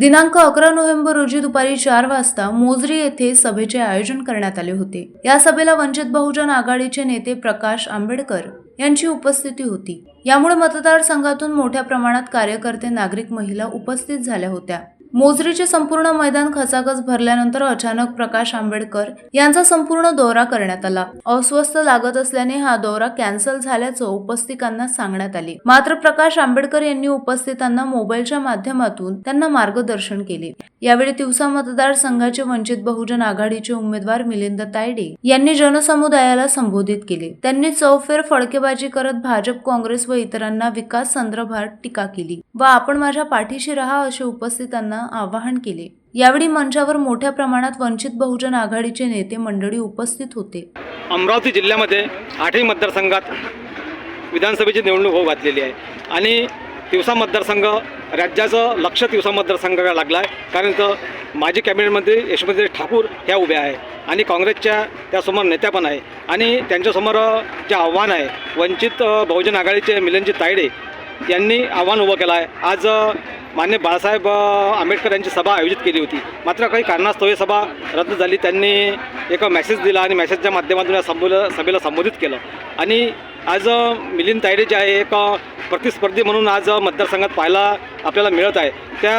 दिनांक अकरा नोव्हेंबर रोजी दुपारी चार वाजता मोजरी येथे सभेचे आयोजन करण्यात आले होते. या सभेला वंचित बहुजन आघाडीचे नेते प्रकाश आंबेडकर यांची उपस्थिती होती. यामुळे मतदारसंघातून मोठ्या प्रमाणात कार्यकर्ते नागरिक महिला उपस्थित झाल्या होत्या. मोजरीचे संपूर्ण मैदान खचाखच भरल्यानंतर अचानक प्रकाश आंबेडकर यांचा संपूर्ण दौरा करण्यात आला. अस्वस्थ लागत असल्याने हा दौरा कॅन्सल झाल्याचं उपस्थितांना सांगण्यात आले. मात्र प्रकाश आंबेडकर यांनी उपस्थितांना मोबाईलच्या माध्यमातून त्यांना मार्गदर्शन केले. यावेळी तिवसा मतदारसंघाचे वंचित बहुजन आघाडीचे उमेदवार मिलिंद तायडे यांनी जनसमुदायाला संबोधित केले. त्यांनी चौफेर फडकेबाजी करत भाजप काँग्रेस व इतरांना विकास संदर्भात टीका केली. व आपण माझ्या पाठीशी राहा असे उपस्थितांना आवाहन केले. यावेळी मंचावर मोठ्या प्रमाणात वंचित बहुजन आघाडीचे नेते मंडळी उपस्थित होते. अमरावती जिल्ह्यामध्ये आठही मतदारसंघात विधानसभेची निवडणूक होऊ घातलेली आहे. आणि तिवसा मतदारसंघ राज्याचं लक्ष तिवसा मतदारसंघाला लागला आहे कारण तर माजी कॅबिनेटमंत्री यशवंत ठाकूर ह्या उभ्या आहे आणि काँग्रेसच्या त्यासमोर नेत्या पण आहे आणि त्यांच्यासमोर जे आव्हान आहे वंचित बहुजन आघाडीचे मिलनजी तायडे यांनी आव्हान उभं केलं आहे. आज मान्य बाळासाहेब आंबेडकर यांची सभा आयोजित केली होती. मात्र काही कारणास्तव ही सभा रद्द झाली. त्यांनी एक मेसेज दिला आणि मेसेजच्या माध्यमातून या संबोल सभेला संबोधित केलं. आणि आज मिलिंद तायडे जे आहे एक प्रतिस्पर्धी म्हणून आज मतदारसंघात पाहायला आपल्याला मिळत आहे. त्या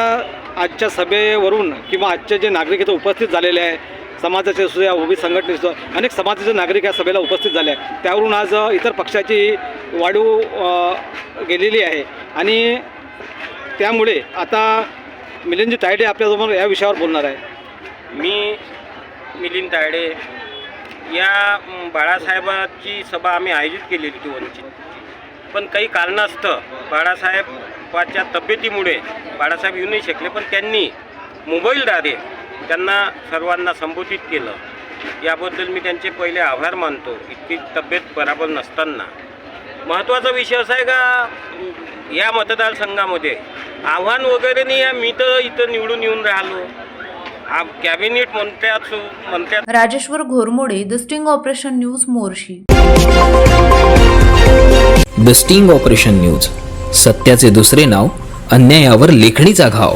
आजच्या सभेवरून किंवा आजचे जे नागरिक इथं उपस्थित झालेले आहे समाजाचे असू या ओबी संघटनेचे अनेक समाजाचे नागरिक या सभेला उपस्थित झाले आहे त्यावरून आज इतर पक्षाची वाढू गेलेली आहे. आणि त्यामुळे आता मिलिंदजी तायडे आपल्यासमोर या विषयावर बोलणार आहे. मी मिलिंद तायडे या बाळासाहेबाची सभा आम्ही आयोजित केलेली होती वंचित. पण काही कारणास्तव बाळासाहेबाच्या तब्येतीमुळे बाळासाहेब येऊ नाही शकले पण त्यांनी मोबाईलद्वारे त्यांना सर्वांना संबोधित केलं. याबद्दल मी त्यांचे पहिले आभार मानतो. इतकी तब्येत बराबर नसताना. महत्त्वाचा विषय असा आहे का या मतदारसंघामध्ये आव्हान वगैरे नाही आहे. मी तर इथं निवडून येऊन राहिलो. कॅबिनेट म्हणतात म्हणतात Rajeshwar Ghormode the sting operation news Morshi. The sting operation news. सत्याचे दुसरे नाव अन्यायावर लेखणीचा घाव.